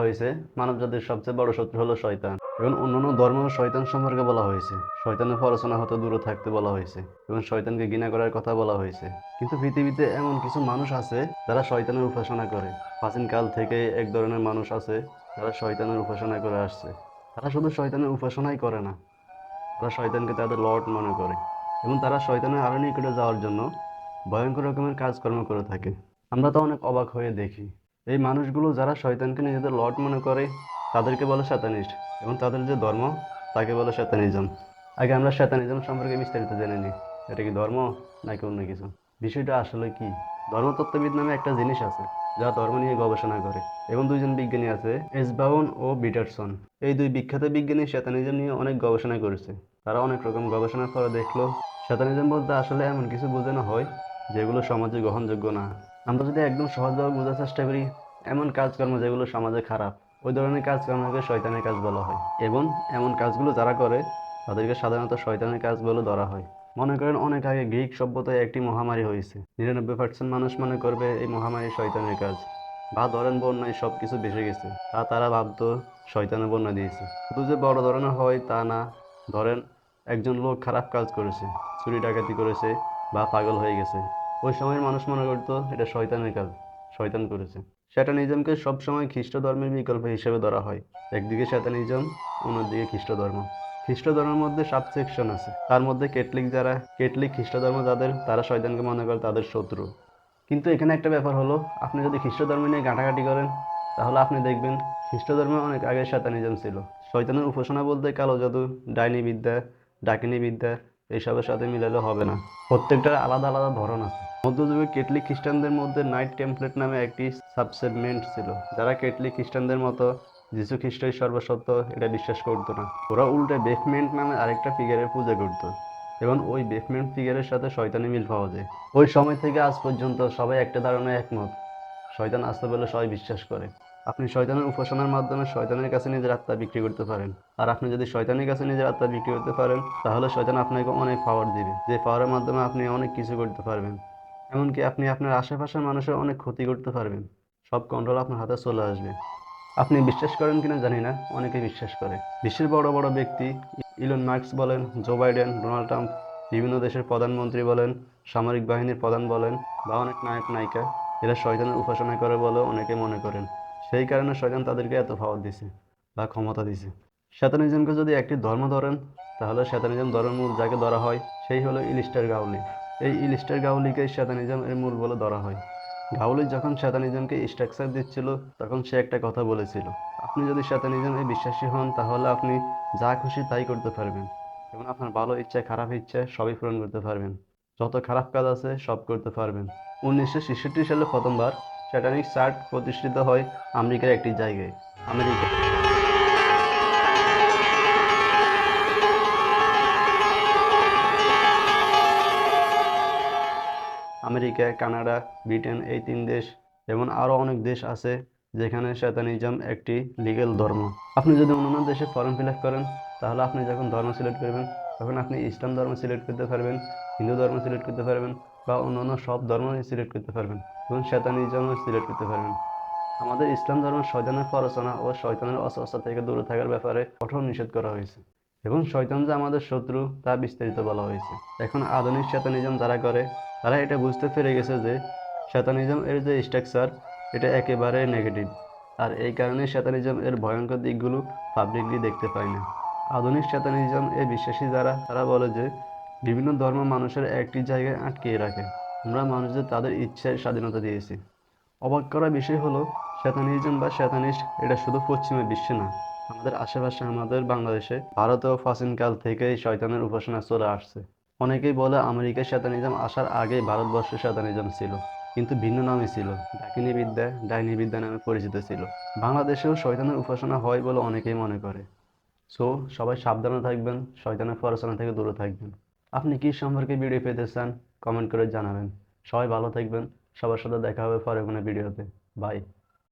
হয়েছে, মানবজাতির সবচেয়ে বড় শত্রু হলো শয়তান এবং অন্যান্য ধর্ম শয়তান সম্পর্কে বলা হয়েছে। শয়তানের পড়াশোনা হতে দূরে থাকতে বলা হয়েছে এবং শয়তানকে ঘৃণা করার কথা বলা হয়েছে। কিন্তু পৃথিবীতে এমন কিছু মানুষ আছে যারা শয়তানের উপাসনা করে। প্রাচীন কাল থেকে এক ধরনের মানুষ আছে যারা শয়তানের উপাসনা করে আসছে। তারা শুধু শয়তানের উপাসনাই করে না, তারা শয়তানকে তাদের লর্ড মনে করে এবং তারা শয়তানের আরও নিকটে যাওয়ার জন্য ভয়ঙ্কর রকমের কাজকর্ম করে থাকে। আমরা তো অনেক অবাক হয়ে দেখি এই মানুষগুলো যারা শয়তানকে নিজেদের লর্ড মনে করে, তাদেরকে বলে শয়তানিস্ট এবং তাদের যে ধর্ম, তাকে বলে শয়তানিজম আগে আমরা শয়তানিজম সম্পর্কে বিস্তারিত জেনে নিই। এটা কি ধর্ম নাকি অন্য কিছু? বিষয়টা আসলে কি? ধর্মতত্ত্ববিদ নামে একটা জিনিস আছে, যা ধর্ম নিয়ে গবেষণা করে এবং দুইজন বিজ্ঞানী আছে, এসবাউন ও বিটারসন। এই দুই বিখ্যাত বিজ্ঞানী শয়তানিজম নিয়ে অনেক গবেষণা করেছে। তারা অনেক রকম গবেষণার পরে দেখল শয়তানিজম বলতে আসলে এমন কিছু বোঝানো হয়, যেগুলো সমাজে গ্রহণযোগ্য না। আমরা যদি একদম সহজভাবে বোঝার চেষ্টা করি, এমন কাজকর্ম যেগুলো সমাজে খারাপ, ওই ধরনের কাজকর্মকে শয়তানের কাজ বলা হয়। এবং এমন কাজগুলো যারা করে, তাদেরকে সাধারণত শয়তানের কাজ বলে ধরা হয়। মনে করেন অনেক আগে গ্রিক সভ্যতায় একটি মহামারী হয়েছে। নিরানব্বই পার্সেন্ট মানুষ মনে করবে এই মহামারী শয়তানের কাজ। বা ধরেন বন্যায় সব কিছু বেসে গেছে। তা তারা ভাবতো শয়তানের বন্যা দিয়েছে। শুধু যে বড় ধরনের হয় তা না, ধরেন একজন লোক খারাপ কাজ করেছে, চুরি ডাকাতি করেছে বা পাগল হয়ে গেছে। ওই সময়ের মানুষ মনে করতো, এটা শয়তানের কাজ, শয়তান করেছে। শ্যাটানিজমকে সবসময় খ্রিস্ট ধর্মের বিকল্প হিসেবে ধরা হয়। একদিকে শ্যাতানিজম অন্যদিকে খ্রিস্ট ধর্ম খ্রিস্ট ধর্মের মধ্যে সাব সেকশন আছে। তার মধ্যে কেটলিক যারা, কেটলিক খ্রিস্ট ধর্ম যাদের, তারা শয়তানকে মনে করে তাদের শত্রু। কিন্তু এখানে একটা ব্যাপার হলো, আপনি যদি খ্রিস্ট ধর্ম নিয়ে ঘাটাঘাটি করেন, তাহলে আপনি দেখবেন খ্রিস্ট ধর্মে অনেক আগে শয়তানিজম ছিল। শয়তানের উপাসনা বলতে কালো জাদু, ডাইনি বিদ্যা, ডাকিনী বিদ্যা এইসবের সাথে মিলালে হবে না। প্রত্যেকটার আলাদা আলাদা ধরন আছে। মধ্যযুগে কেটলিক খ্রিস্টানদের মধ্যে নাইট টেমপ্লেট নামে একটি সাবসেগমেন্ট ছিল, যারা কেটলি খ্রিস্টানদের মতো যিশু খ্রিস্টই সর্বসত্য, এটা বিশ্বাস করতো না। ওরা উল্টে বেফমেন্ট নামে আরেকটা ফিগারের পূজা করতো, এবং ওই বেফমেন্ট ফিগারের সাথে শয়তানি মিল পাওয়া যায়। ওই সময় থেকে আজ পর্যন্ত সবাই একটা ধারণায় একমত, শয়তান আসতে বলে সবাই বিশ্বাস করে। আপনি শয়তানের উপাসনার মাধ্যমে শয়তানের কাছে নিজের আত্মা বিক্রি করতে পারেন। আর আপনি যদি শয়তানের কাছে নিজের আত্মা বিক্রি করতে পারেন, তাহলে শয়তান আপনাকে অনেক পাওয়ার দিবে। যে পাওয়ারের মাধ্যমে আপনি অনেক কিছু করতে পারবেন। এমনকি আপনি আপনার আশেপাশের মানুষের অনেক ক্ষতি করতে পারবেন। সব কন্ট্রোল আপনার হাতে চলে আসবে। আপনি বিশ্বাস করেন কিনা জানি না, অনেকে বিশ্বাস করে। বিশ্বের বড় বড় ব্যক্তি ইলন মার্কস বলেন জো বাইডেন ডোনাল্ড ট্রাম্প বিভিন্ন দেশের প্রধানমন্ত্রী বলেন, সামরিক বাহিনীর প্রধান বলেন, বা অনেক নায়ক নায়িকা এরা শয়তানের উপাসনা করে বলে অনেকে মনে করেন। সেই কারণে শয়তান তাদেরকে এত পাওয়ার দিছে বা ক্ষমতা দিছে। শ্যাতানিজমকে যদি একটি ধর্ম ধরেন, তাহলে শ্যাতানিজম ধর্মের মূল যাকে ধরা হয়, সেই হলো ইলিস্টার গাউলি। এই ইলিস্টার গাউলিকে শ্যাতানিজম এর মূল বলে ধরা হয়। গাউলি যখন শ্যাতানিজমকে স্ট্রাকচার দিচ্ছিল, তখন সে একটা কথা বলেছিল। আপনি যদি শ্যাতানিজম বিশ্বাসী হন, তাহলে আপনি যা খুশি তাই করতে পারবেন। এবং আপনার ভালো ইচ্ছা, খারাপ ইচ্ছা, সবই পূরণ করতে পারবেন। যত খারাপ কাজ আছে, সব করতে পারবেন। উনিশশো ছেষট্টি সালে প্রথমবার স্যাটানিক চার্ট প্রতিষ্ঠিত হয় আমেরিকার একটি জায়গায়, আমেরিকা। আমেরিকা, কানাডা, ব্রিটেন এই তিন দেশ, এবং আরও অনেক দেশ আছে যেখানে শয়তানিজম একটি লিগেল ধর্ম। আপনি যদি অন্যান্য দেশে ফর্ম ফিল করেন, তাহলে আপনি যখন ধর্ম সিলেক্ট করবেন, তখন আপনি ইসলাম ধর্ম সিলেক্ট করতে পারবেন, হিন্দু ধর্ম সিলেক্ট করতে পারবেন বা অন্যান্য সব ধর্ম সিলেক্ট করতে পারবেন এবং শয়তানিজমও সিলেক্ট করতে পারবেন। আমাদের ইসলাম ধর্ম শয়তানের পরচনা ও শয়তানের অস্বস্থা থেকে দূরে থাকার ব্যাপারে কঠোর নিষেধ করা হয়েছে এবং শয়তান যে আমাদের শত্রু তা বিস্তারিত বলা হয়েছে। এখন আধুনিক শয়তানিজম যারা করে, তারা এটা বুঝতে পেরে গেছে যে শয়তানিজম এর যে স্ট্রাকচার এটা একেবারে নেগেটিভ আর এই কারণে শয়তানিজম এর ভয়ঙ্কর দিকগুলো পাবলিকলি দেখতে পায় না। আধুনিক শয়তানিজম এ বিশ্বাসী যারা, তারা বলে যে বিভিন্ন ধর্ম মানুষের একটি জায়গায় আটকিয়ে রাখে। আমরা মানুষদের তাদের ইচ্ছার স্বাধীনতা দিয়েছি। অবাক করা বিষয় হলো শ্যাতানিজম বা শ্যাতানিস্ট এটা শুধু পশ্চিমা বিশ্বে না, আমাদের আশেপাশে আমাদের বাংলাদেশে ভারতেও প্রাচীনকাল থেকেই শয়তানের উপাসনা চলে আসছে। অনেকেই বলে আমেরিকার শ্যাতানিজম আসার আগেই ভারতবর্ষে শ্যাতানিজম ছিল, কিন্তু ভিন্ন নামে ছিল, ডাকিনী বিদ্যা, ডাইনি বিদ্যা নামে পরিচিত ছিল। বাংলাদেশেও শয়তানের উপাসনা হয় বলে অনেকেই মনে করে। সো, সবাই সাবধানে থাকবেন, শয়তানের পড়াশোনা থেকে দূরে থাকবেন। আপনি কি সম্পর্কে ভিডিও পেতে চান কমেন্ট করে জানাবেন। সবাই ভালো থাকবেন, সবার সাথে দেখা হবে পরে কোনো ভিডিওতে বাই